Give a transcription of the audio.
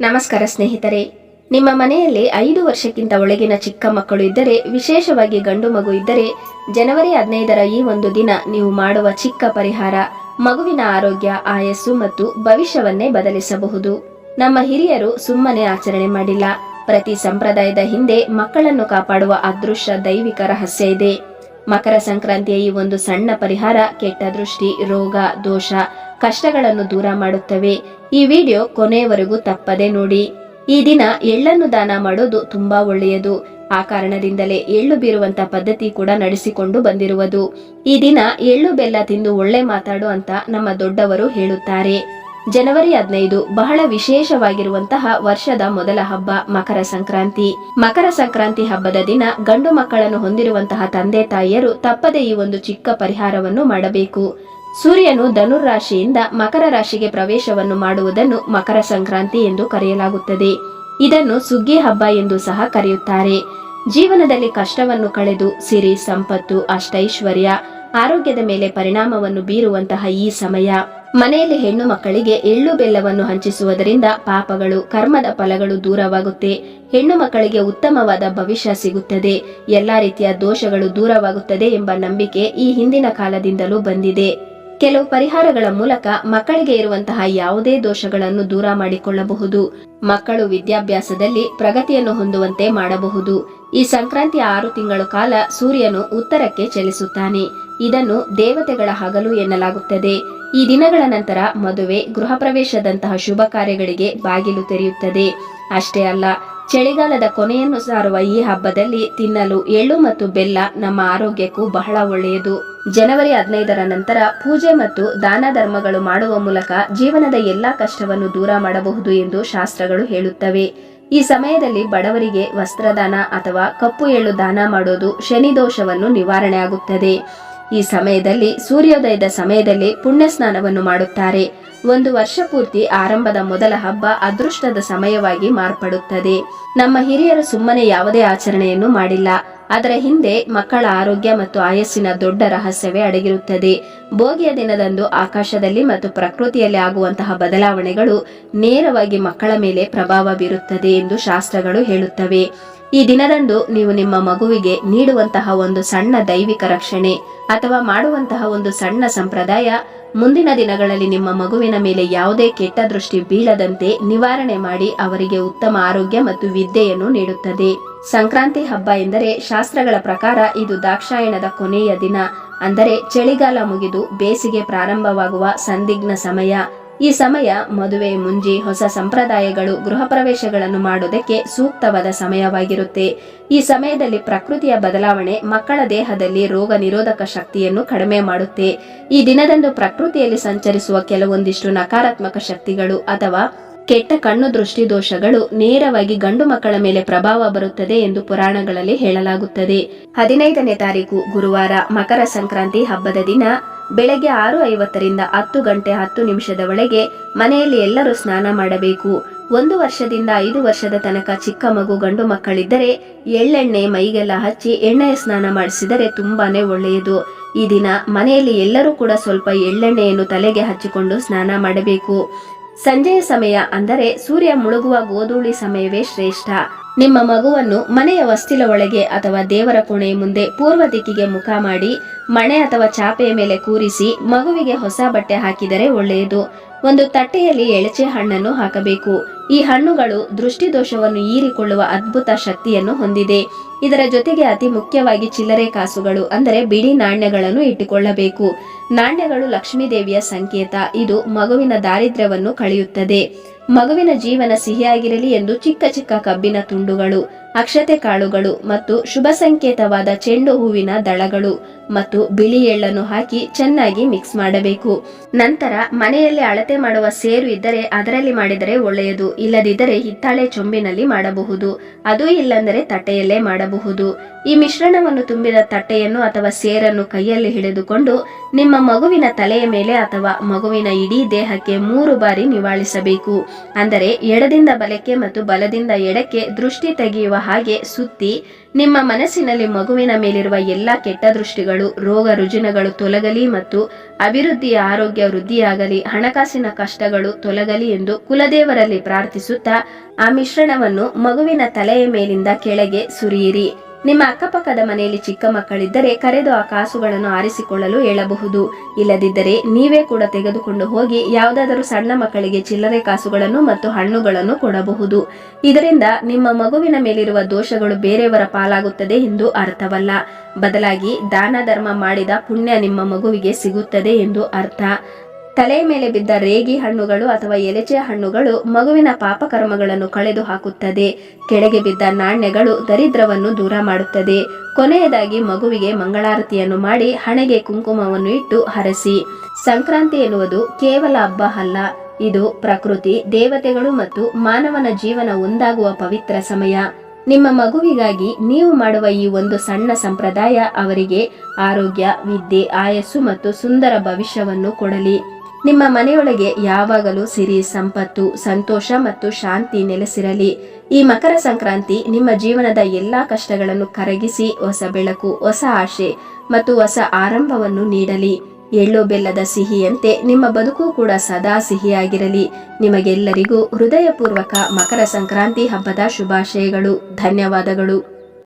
ನಮಸ್ಕಾರ ಸ್ನೇಹಿತರೆ. ನಿಮ್ಮ ಮನೆಯಲ್ಲಿ ಐದು ವರ್ಷಕ್ಕಿಂತ ಒಳಗಿನ ಚಿಕ್ಕ ಮಕ್ಕಳು ಇದ್ದರೆ, ವಿಶೇಷವಾಗಿ ಗಂಡು ಮಗು ಇದ್ದರೆ, ಜನವರಿ ಹದಿನೈದರ ಈ ಒಂದು ದಿನ ನೀವು ಮಾಡುವ ಚಿಕ್ಕ ಪರಿಹಾರ, ಮಗುವಿನ ಆರೋಗ್ಯ, ಆಯಸ್ಸು ಮತ್ತು ಭವಿಷ್ಯವನ್ನೇ ಬದಲಿಸಬಹುದು. ನಮ್ಮ ಹಿರಿಯರು ಸುಮ್ಮನೆ ಆಚರಣೆ ಮಾಡಿಲ್ಲ. ಪ್ರತಿ ಸಂಪ್ರದಾಯದ ಹಿಂದೆ ಮಕ್ಕಳನ್ನು ಕಾಪಾಡುವ ಅದೃಶ್ಯ ದೈವಿಕ ರಹಸ್ಯ ಇದೆ. ಮಕರ ಸಂಕ್ರಾಂತಿಯ ಈ ಒಂದು ಸಣ್ಣ ಪರಿಹಾರ ಕೆಟ್ಟ ದೃಷ್ಟಿ, ರೋಗ, ದೋಷ, ಕಷ್ಟಗಳನ್ನು ದೂರ ಮಾಡುತ್ತವೆ. ಈ ವಿಡಿಯೋ ಕೊನೆಯವರೆಗೂ ತಪ್ಪದೆ ನೋಡಿ. ಈ ದಿನ ಎಳ್ಳನ್ನು ದಾನ ಮಾಡೋದು ತುಂಬಾ ಒಳ್ಳೆಯದು. ಆ ಕಾರಣದಿಂದಲೇ ಎಳ್ಳು ಬೀರುವಂತ ಪದ್ಧತಿ ಕೂಡ ನಡೆಸಿಕೊಂಡು ಬಂದಿರುವುದು. ಈ ದಿನ ಎಳ್ಳು ಬೆಲ್ಲ ತಿಂದು ಒಳ್ಳೆ ಮಾತಾಡು ಅಂತ ನಮ್ಮ ದೊಡ್ಡವರು ಹೇಳುತ್ತಾರೆ. ಜನವರಿ ಹದಿನೈದು ಬಹಳ ವಿಶೇಷವಾಗಿರುವಂತಹ ವರ್ಷದ ಮೊದಲ ಹಬ್ಬ ಮಕರ ಸಂಕ್ರಾಂತಿ. ಮಕರ ಸಂಕ್ರಾಂತಿ ಹಬ್ಬದ ದಿನ ಗಂಡು ಮಕ್ಕಳನ್ನು ಹೊಂದಿರುವಂತಹ ತಂದೆ ತಾಯಿಯರು ತಪ್ಪದೆ ಈ ಒಂದು ಚಿಕ್ಕ ಪರಿಹಾರವನ್ನು ಮಾಡಬೇಕು. ಸೂರ್ಯನು ಧನುರ್ ರಾಶಿಯಿಂದ ಮಕರ ರಾಶಿಗೆ ಪ್ರವೇಶವನ್ನು ಮಾಡುವುದನ್ನು ಮಕರ ಸಂಕ್ರಾಂತಿ ಎಂದು ಕರೆಯಲಾಗುತ್ತದೆ. ಇದನ್ನು ಸುಗ್ಗಿ ಹಬ್ಬ ಎಂದು ಸಹ ಕರೆಯುತ್ತಾರೆ. ಜೀವನದಲ್ಲಿ ಕಷ್ಟವನ್ನು ಕಳೆದು ಸಿರಿ, ಸಂಪತ್ತು, ಅಷ್ಟೈಶ್ವರ್ಯ, ಆರೋಗ್ಯದ ಮೇಲೆ ಪರಿಣಾಮವನ್ನು ಬೀರುವಂತಹ ಈ ಸಮಯ. ಮನೆಯಲ್ಲಿ ಹೆಣ್ಣು ಮಕ್ಕಳಿಗೆ ಎಳ್ಳು ಬೆಲ್ಲವನ್ನು ಹಂಚಿಸುವುದರಿಂದ ಪಾಪಗಳು, ಕರ್ಮದ ಫಲಗಳು ದೂರವಾಗುತ್ತೆ. ಹೆಣ್ಣು ಮಕ್ಕಳಿಗೆ ಉತ್ತಮವಾದ ಭವಿಷ್ಯ ಸಿಗುತ್ತದೆ. ಎಲ್ಲಾ ರೀತಿಯ ದೋಷಗಳು ದೂರವಾಗುತ್ತದೆ ಎಂಬ ನಂಬಿಕೆ ಈ ಹಿಂದಿನ ಕಾಲದಿಂದಲೂ ಬಂದಿದೆ. ಕೆಲವು ಪರಿಹಾರಗಳ ಮೂಲಕ ಮಕ್ಕಳಿಗೆ ಇರುವಂತಹ ಯಾವುದೇ ದೋಷಗಳನ್ನು ದೂರ ಮಾಡಿಕೊಳ್ಳಬಹುದು. ಮಕ್ಕಳು ವಿದ್ಯಾಭ್ಯಾಸದಲ್ಲಿ ಪ್ರಗತಿಯನ್ನು ಹೊಂದುವಂತೆ ಮಾಡಬಹುದು. ಈ ಸಂಕ್ರಾಂತಿಯ ಆರು ತಿಂಗಳ ಕಾಲ ಸೂರ್ಯನು ಉತ್ತರಕ್ಕೆ ಚಲಿಸುತ್ತಾನೆ. ಇದನ್ನು ದೇವತೆಗಳ ಹಗಲು ಎನ್ನಲಾಗುತ್ತದೆ. ಈ ದಿನಗಳ ನಂತರ ಮದುವೆ, ಗೃಹ ಪ್ರವೇಶದಂತಹ ಶುಭ ಕಾರ್ಯಗಳಿಗೆ ಬಾಗಿಲು ತೆರೆಯುತ್ತದೆ. ಅಷ್ಟೇ ಅಲ್ಲ ಚಳಿಗಾಲದ ಕೊನೆಯನ್ನು ಸಾರುವ ಈ ಹಬ್ಬದಲ್ಲಿ ತಿನ್ನಲು ಎಳ್ಳು ಮತ್ತು ಬೆಲ್ಲ ನಮ್ಮ ಆರೋಗ್ಯಕ್ಕೂ ಬಹಳ ಒಳ್ಳೆಯದು. ಜನವರಿ ಹದಿನೈದರ ನಂತರ ಪೂಜೆ ಮತ್ತು ದಾನ ಧರ್ಮಗಳು ಮಾಡುವ ಮೂಲಕ ಜೀವನದ ಎಲ್ಲಾ ಕಷ್ಟವನ್ನು ದೂರ ಮಾಡಬಹುದು ಎಂದು ಶಾಸ್ತ್ರಗಳು ಹೇಳುತ್ತವೆ. ಈ ಸಮಯದಲ್ಲಿ ಬಡವರಿಗೆ ವಸ್ತ್ರದಾನ ಅಥವಾ ಕಪ್ಪು ಎಳ್ಳು ದಾನ ಮಾಡೋದು ಶನಿ ದೋಷವನ್ನು ನಿವಾರಣೆ ಆಗುತ್ತದೆ ಈ ಸಮಯದಲ್ಲಿ ಸೂರ್ಯೋದಯದ ಸಮಯದಲ್ಲಿ ಪುಣ್ಯ ಸ್ನಾನವನ್ನು ಮಾಡುತ್ತಾರೆ. ಒಂದು ವರ್ಷ ಪೂರ್ತಿ ಆರಂಭದ ಮೊದಲ ಹಬ್ಬ ಅದೃಷ್ಟದ ಸಮಯವಾಗಿ ಮಾರ್ಪಡುತ್ತದೆ. ನಮ್ಮ ಹಿರಿಯರು ಸುಮ್ಮನೆ ಯಾವುದೇ ಆಚರಣೆಯನ್ನು ಮಾಡಿಲ್ಲ. ಅದರ ಹಿಂದೆ ಮಕ್ಕಳ ಆರೋಗ್ಯ ಮತ್ತು ಆಯಸ್ಸಿನ ದೊಡ್ಡ ರಹಸ್ಯವೇ ಅಡಗಿರುತ್ತದೆ. ಭೋಗಿಯ ದಿನದಂದು ಆಕಾಶದಲ್ಲಿ ಮತ್ತು ಪ್ರಕೃತಿಯಲ್ಲಿ ಆಗುವಂತಹ ಬದಲಾವಣೆಗಳು ನೇರವಾಗಿ ಮಕ್ಕಳ ಮೇಲೆ ಪ್ರಭಾವ ಬೀರುತ್ತದೆ ಎಂದು ಶಾಸ್ತ್ರಗಳು ಹೇಳುತ್ತವೆ. ಈ ದಿನದಂದು ನೀವು ನಿಮ್ಮ ಮಗುವಿಗೆ ನೀಡುವಂತಹ ಒಂದು ಸಣ್ಣ ದೈವಿಕ ರಕ್ಷಣೆ ಅಥವಾ ಮಾಡುವಂತಹ ಒಂದು ಸಣ್ಣ ಸಂಪ್ರದಾಯ ಮುಂದಿನ ದಿನಗಳಲ್ಲಿ ನಿಮ್ಮ ಮಗುವಿನ ಮೇಲೆ ಯಾವುದೇ ಕೆಟ್ಟ ದೃಷ್ಟಿ ಬೀಳದಂತೆ ನಿವಾರಣೆ ಮಾಡಿ ಅವರಿಗೆ ಉತ್ತಮ ಆರೋಗ್ಯ ಮತ್ತು ವಿದ್ಯೆಯನ್ನು ನೀಡುತ್ತದೆ. ಸಂಕ್ರಾಂತಿ ಹಬ್ಬ ಎಂದರೆ ಶಾಸ್ತ್ರಗಳ ಪ್ರಕಾರ ಇದು ದಾಕ್ಷಾಯಣದ ಕೊನೆಯ ದಿನ. ಅಂದರೆ ಚಳಿಗಾಲ ಮುಗಿದು ಬೇಸಿಗೆ ಪ್ರಾರಂಭವಾಗುವ ಸಂದಿಗ್ನ ಸಮಯ. ಈ ಸಮಯ ಮದುವೆ ಮುಂಜಿ ಹೊಸ ಸಂಪ್ರದಾಯಗಳು ಗೃಹ ಪ್ರವೇಶಗಳನ್ನು ಮಾಡುವುದಕ್ಕೆ ಸೂಕ್ತವಾದ ಸಮಯವಾಗಿರುತ್ತೆ. ಈ ಸಮಯದಲ್ಲಿ ಪ್ರಕೃತಿಯ ಬದಲಾವಣೆ ಮಕ್ಕಳ ದೇಹದಲ್ಲಿ ರೋಗ ನಿರೋಧಕ ಶಕ್ತಿಯನ್ನು ಕಡಿಮೆ ಮಾಡುತ್ತೆ. ಈ ದಿನದಂದು ಪ್ರಕೃತಿಯಲ್ಲಿ ಸಂಚರಿಸುವ ಕೆಲವೊಂದಿಷ್ಟು ನಕಾರಾತ್ಮಕ ಶಕ್ತಿಗಳು ಅಥವಾ ಕೆಟ್ಟ ಕಣ್ಣು ದೃಷ್ಟಿ ದೋಷಗಳು ನೇರವಾಗಿ ಗಂಡು ಮಕ್ಕಳ ಮೇಲೆ ಪ್ರಭಾವ ಬರುತ್ತದೆ ಎಂದು ಪುರಾಣಗಳಲ್ಲಿ ಹೇಳಲಾಗುತ್ತದೆ. ಹದಿನೈದನೇ ತಾರೀಕು ಗುರುವಾರ ಮಕರ ಸಂಕ್ರಾಂತಿ ಹಬ್ಬದ ದಿನ. ಬೆಳಗ್ಗೆ ಆರು ಐವತ್ತರಿಂದ ಹತ್ತು ಗಂಟೆ ಹತ್ತು ನಿಮಿಷದ ಒಳಗೆ ಮನೆಯಲ್ಲಿ ಎಲ್ಲರೂ ಸ್ನಾನ ಮಾಡಬೇಕು. ಒಂದು ವರ್ಷದಿಂದ ಐದು ವರ್ಷದ ತನಕ ಚಿಕ್ಕ ಮಗು ಗಂಡು ಮಕ್ಕಳಿದ್ದರೆ ಎಳ್ಳೆಣ್ಣೆ, ಮೈಗೆಲ್ಲ ಹಚ್ಚಿ ಎಣ್ಣೆಯ ಸ್ನಾನ ಮಾಡಿಸಿದರೆ ತುಂಬಾನೇ ಒಳ್ಳೆಯದು. ಈ ದಿನ ಮನೆಯಲ್ಲಿ ಎಲ್ಲರೂ ಕೂಡ ಸ್ವಲ್ಪ ಎಳ್ಳೆಣ್ಣೆಯನ್ನು ತಲೆಗೆ ಹಚ್ಚಿಕೊಂಡು ಸ್ನಾನ ಮಾಡಬೇಕು. ಸಂಜೆಯ ಸಮಯ ಅಂದರೆ ಸೂರ್ಯ ಮುಳುಗುವ ಗೋಧೂಳಿ ಸಮಯವೇ ಶ್ರೇಷ್ಠ. ನಿಮ್ಮ ಮಗುವನ್ನು ಮನೆಯ ವಸ್ತಿಲ ಒಳಗೆ ಅಥವಾ ದೇವರ ಕೋಣೆಯ ಮುಂದೆ ಪೂರ್ವ ದಿಕ್ಕಿಗೆ ಮುಖ ಮಾಡಿ, ಮಣೆ ಅಥವಾ ಚಾಪೆಯ ಮೇಲೆ ಕೂರಿಸಿ ಮಗುವಿಗೆ ಹೊಸ ಬಟ್ಟೆ ಹಾಕಿದರೆ ಒಳ್ಳೆಯದು. ಒಂದು ತಟ್ಟೆಯಲ್ಲಿ ಎಳಚೆ ಹಣ್ಣನ್ನು ಹಾಕಬೇಕು. ಈ ಹಣ್ಣುಗಳು ದೃಷ್ಟಿದೋಷವನ್ನು ಹೀರಿಕೊಳ್ಳುವ ಅದ್ಭುತ ಶಕ್ತಿಯನ್ನು ಹೊಂದಿದೆ. ಇದರ ಜೊತೆಗೆ ಅತಿ ಮುಖ್ಯವಾಗಿ ಚಿಲ್ಲರೆ ಕಾಸುಗಳು, ಅಂದರೆ ಬಿಡಿ ನಾಣ್ಯಗಳನ್ನು ಇಟ್ಟುಕೊಳ್ಳಬೇಕು. ನಾಣ್ಯಗಳು ಲಕ್ಷ್ಮೀ ದೇವಿಯ ಸಂಕೇತ. ಇದು ಮಗುವಿನ ದಾರಿದ್ರ್ಯವನ್ನು ಕಳೆಯುತ್ತದೆ. ಮಗುವಿನ ಜೀವನ ಸಿಹಿಯಾಗಿರಲಿ ಎಂದು ಚಿಕ್ಕ ಚಿಕ್ಕ ಕಬ್ಬಿನ ತುಂಡುಗಳು ಅಕ್ಷತೆ ಕಾಳುಗಳು ಮತ್ತು ಶುಭ ಸಂಕೇತವಾದ ಚೆಂಡು ಹೂವಿನ ದಳಗಳು ಮತ್ತು ಬಿಳಿ ಎಳ್ಳನ್ನು ಹಾಕಿ ಚೆನ್ನಾಗಿ ಮಿಕ್ಸ್ ಮಾಡಬೇಕು. ನಂತರ ಮನೆಯಲ್ಲಿ ಅಳತೆ ಮಾಡುವ ಸೇರು ಇದ್ದರೆ ಅದರಲ್ಲಿ ಮಾಡಿದರೆ ಒಳ್ಳೆಯದು, ಇಲ್ಲದಿದ್ದರೆ ಹಿತ್ತಾಳೆ ಚೊಂಬಿನಲ್ಲಿ ಮಾಡಬಹುದು. ಅದು ಇಲ್ಲಂದರೆ ತಟ್ಟೆಯಲ್ಲೇ ಮಾಡಬಹುದು. ಈ ಮಿಶ್ರಣವನ್ನು ತುಂಬಿದ ತಟ್ಟೆಯನ್ನು ಅಥವಾ ಸೇರನ್ನು ಕೈಯಲ್ಲಿ ಹಿಡಿದುಕೊಂಡು ನಿಮ್ಮ ಮಗುವಿನ ತಲೆಯ ಮೇಲೆ ಅಥವಾ ಮಗುವಿನ ಇಡೀ ದೇಹಕ್ಕೆ ಮೂರು ಬಾರಿ ನಿವಾಳಿಸಬೇಕು. ಅಂದರೆ ಎಡದಿಂದ ಬಲಕ್ಕೆ ಮತ್ತು ಬಲದಿಂದ ಎಡಕ್ಕೆ ದೃಷ್ಟಿ ತೆಗೆಯುವ ಹಾಗೆ ಸುತ್ತಿ ನಿಮ್ಮ ಮನಸ್ಸಿನಲ್ಲಿ ಮಗುವಿನ ಮೇಲಿರುವ ಎಲ್ಲ ಕೆಟ್ಟ ದೃಷ್ಟಿಗಳು ರೋಗ ರುಜಿನಗಳು ತೊಲಗಲಿ ಮತ್ತು ಅಭಿವೃದ್ಧಿಯ ಆರೋಗ್ಯ ವೃದ್ಧಿಯಾಗಲಿ, ಹಣಕಾಸಿನ ಕಷ್ಟಗಳು ತೊಲಗಲಿ ಎಂದು ಕುಲದೇವರಲ್ಲಿ ಪ್ರಾರ್ಥಿಸುತ್ತಾ ಆ ಮಿಶ್ರಣವನ್ನು ಮಗುವಿನ ತಲೆಯ ಮೇಲಿಂದ ಕೆಳಗೆ ಸುರಿಯಿರಿ. ನಿಮ್ಮ ಅಕ್ಕಪಕ್ಕದ ಮನೆಯಲ್ಲಿ ಚಿಕ್ಕ ಮಕ್ಕಳಿದ್ದರೆ ಕರೆದು ಆ ಕಾಸುಗಳನ್ನು ಆರಿಸಿಕೊಳ್ಳಲು ಹೇಳಬಹುದು. ಇಲ್ಲದಿದ್ದರೆ ನೀವೇ ಕೂಡ ತೆಗೆದುಕೊಂಡು ಹೋಗಿ ಯಾವುದಾದರೂ ಸಣ್ಣ ಮಕ್ಕಳಿಗೆ ಚಿಲ್ಲರೆ ಕಾಸುಗಳನ್ನು ಮತ್ತು ಹಣ್ಣುಗಳನ್ನು ಕೊಡಬಹುದು. ಇದರಿಂದ ನಿಮ್ಮ ಮಗುವಿನ ಮೇಲಿರುವ ದೋಷಗಳು ಬೇರೆಯವರ ಪಾಲಾಗುತ್ತದೆ ಎಂದು ಅರ್ಥವಲ್ಲ. ಬದಲಾಗಿ ದಾನ ಧರ್ಮ ಮಾಡಿದ ಪುಣ್ಯ ನಿಮ್ಮ ಮಗುವಿಗೆ ಸಿಗುತ್ತದೆ ಎಂದು ಅರ್ಥ. ತಲೆಯ ಮೇಲೆ ಬಿದ್ದ ರೇಗಿ ಹಣ್ಣುಗಳು ಅಥವಾ ಎಲೆಚೆ ಹಣ್ಣುಗಳು ಮಗುವಿನ ಪಾಪಕರ್ಮಗಳನ್ನು ಕಳೆದು ಹಾಕುತ್ತದೆ. ಕೆಳಗೆ ಬಿದ್ದ ನಾಣ್ಯಗಳು ದರಿದ್ರವನ್ನು ದೂರ ಮಾಡುತ್ತದೆ. ಕೊನೆಯದಾಗಿ ಮಗುವಿಗೆ ಮಂಗಳಾರತಿಯನ್ನು ಮಾಡಿ ಹಣೆಗೆ ಕುಂಕುಮವನ್ನು ಇಟ್ಟು ಹರಸಿ. ಸಂಕ್ರಾಂತಿ ಎನ್ನುವುದು ಕೇವಲ ಹಬ್ಬ ಅಲ್ಲ. ಇದು ಪ್ರಕೃತಿ, ದೇವತೆಗಳು ಮತ್ತು ಮಾನವನ ಜೀವನ ಒಂದಾಗುವ ಪವಿತ್ರ ಸಮಯ. ನಿಮ್ಮ ಮಗುವಿಗಾಗಿ ನೀವು ಮಾಡುವ ಈ ಒಂದು ಸಣ್ಣ ಸಂಪ್ರದಾಯ ಅವರಿಗೆ ಆರೋಗ್ಯ, ವಿದ್ಯೆ, ಆಯಸ್ಸು ಮತ್ತು ಸುಂದರ ಭವಿಷ್ಯವನ್ನು ಕೊಡಲಿ. ನಿಮ್ಮ ಮನೆಯೊಳಗೆ ಯಾವಾಗಲೂ ಸಿರಿ, ಸಂಪತ್ತು, ಸಂತೋಷ ಮತ್ತು ಶಾಂತಿ ನೆಲೆಸಿರಲಿ. ಈ ಮಕರ ಸಂಕ್ರಾಂತಿ ನಿಮ್ಮ ಜೀವನದ ಎಲ್ಲಾ ಕಷ್ಟಗಳನ್ನು ಕರಗಿಸಿ ಹೊಸ ಬೆಳಕು, ಹೊಸ ಆಶೆ ಮತ್ತು ಹೊಸ ಆರಂಭವನ್ನು ನೀಡಲಿ. ಎಳ್ಳು ಬೆಲ್ಲದ ಸಿಹಿಯಂತೆ ನಿಮ್ಮ ಬದುಕು ಕೂಡ ಸದಾ ಸಿಹಿಯಾಗಿರಲಿ. ನಿಮಗೆಲ್ಲರಿಗೂ ಹೃದಯಪೂರ್ವಕ ಮಕರ ಸಂಕ್ರಾಂತಿ ಹಬ್ಬದ ಶುಭಾಶಯಗಳು. ಧನ್ಯವಾದಗಳು.